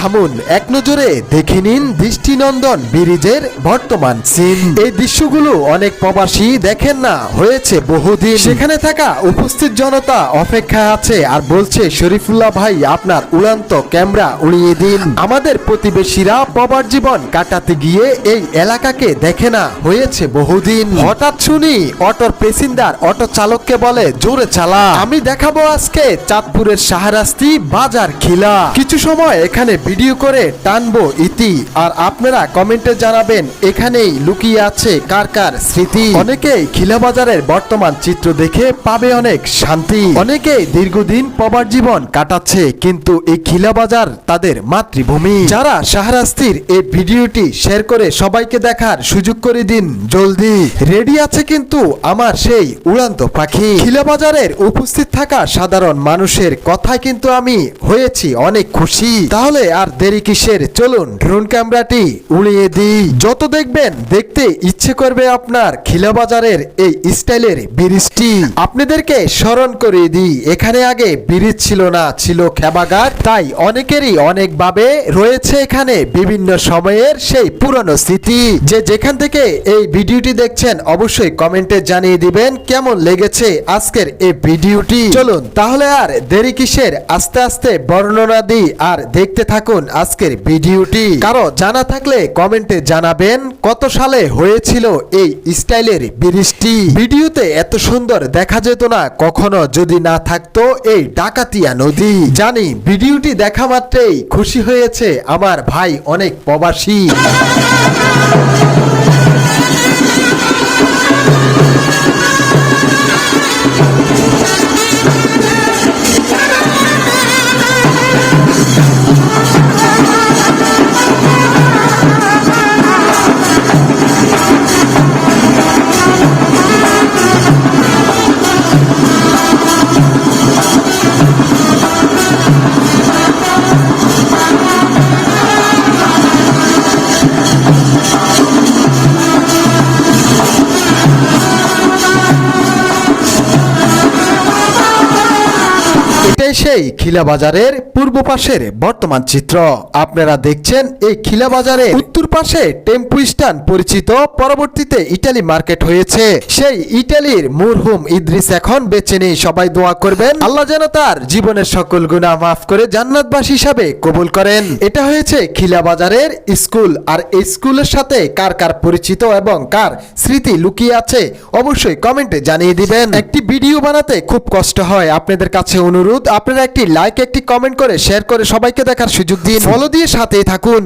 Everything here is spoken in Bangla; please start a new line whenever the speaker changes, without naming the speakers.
থামুন এক নজরে দেখে নিন দৃষ্টিনন্দন ব্রিজের বর্তমান সিন এই দৃশ্যগুলো অনেক প্রবাসী দেখেন না হয়েছে বহুদিন। সেখানে থাকা উপস্থিত জনতা অপেক্ষায় আছে আর বলছে শরীফুল্লাহ ভাই আপনার উড়ান্ত ক্যামেরা উড়িয়ে দিন। আমাদের প্রতিবেশীরা প্রবার জীবন কাটাতে গিয়ে এই এলাকাকে দেখে না হয়েছে বহুদিন। হঠাৎ শুনি অটোর পেসিন্দার অটো চালককে বলে জোরে চালা। আমি দেখাবো আজকে চাঁদপুরের শাহরাস্তি বাজার খিলা। কিছু সময় এখানে ভিডিও করে টানবো ইতি। আর আপনারা কমেন্টে জানাবেন, এখানেই লুকিয়ে আছে কার কার স্মৃতি। অনেকেই খিলা বাজারের বর্তমান চিত্র দেখে পাবে অনেক শান্তি। অনেকেই দীর্ঘদিন পবার জীবন কাটাচ্ছে, কিন্তু এই খিলা বাজার তাদের মাতৃভূমি। যারা শাহরাস্তির এই ভিডিওটি শেয়ার করে সবাইকে দেখার সুযোগ করে দিন জলদি। রেডি আছে কিন্তু আমার সেই উড়ান্ত পাখি। খিলা বাজারের উপস্থিত থাকা সাধারণ মানুষের কথায় কিন্তু আমি হয়েছি অনেক খুশি। তাহলে আর দেরি কিসের? চলুন ড্রোন ক্যামেরাটি উড়িয়ে দিই। যত দেখবেন, দেখতে ইচ্ছে করবে আপনার খিলা বাজারের এই স্টাইলের ব্রিজটি। আপনাদেরকে স্মরণ করে দিই, এখানে আগে ব্রিজ ছিল না, ছিল খেবাগার। তাই অনেকেরই অনেকভাবে রয়েছে এখানে বিভিন্ন সময়ের সেই পুরনো স্মৃতি। যে যেখান থেকে এই ভিডিওটি দেখছেন, অবশ্যই কমেন্টে জানিয়ে দিবেন কেমন লেগেছে আজকের এই ভিডিওটি। চলুন, তাহলে আর দেরি কিসের? আস্তে আস্তে বর্ণনা দিই, আর দেখতে থাকুন। আজকের ভিডিওটি। কারও জানা থাকলে কমেন্টে জানাবেন কত সালে হয়েছিল এই স্টাইলের ব্রিজটি। ভিডিওতে এত সুন্দর দেখা যেত না, কখনো যদি না থাকতো এই ডাকাতিয়া নদী। জানি ভিডিওটি দেখা মাত্রেই খুশি হয়েছে আমার ভাই অনেক প্রবাসী। সেই খিলা বাজারের পূর্ব পাশের বর্তমান চিত্র। আপনারা দেখছেন এই খিলা বাজারের উত্তর পাশে টেম্পু স্ট্যান্ড পরিচিত। পরবর্তীতে ইটালি মার্কেট হয়েছে। সেই ইটালির মুরহুম ইদ্রিস এখন বেঁচে নেই, সবাই দোয়া করবেন। আল্লাহ যেন তার জীবনের সকল গুনাহ মাফ করে জান্নাতবাসী হিসাবে কবুল করেন। এটা হয়েছে খিলা বাজারের স্কুল। আর এই স্কুলের সাথে কার কার পরিচিত এবং কার স্মৃতি লুকিয়ে আছে, অবশ্যই কমেন্টে জানিয়ে দিবেন। একটি ভিডিও বানাতে খুব কষ্ট হয়। আপনাদের কাছে অনুরোধ, আপনারা একটি লাইক একটি কমেন্ট করে শেয়ার করে সবাইকে দেখার সুযোগ দিন। ফলো দিয়ে সাথেই থাকুন।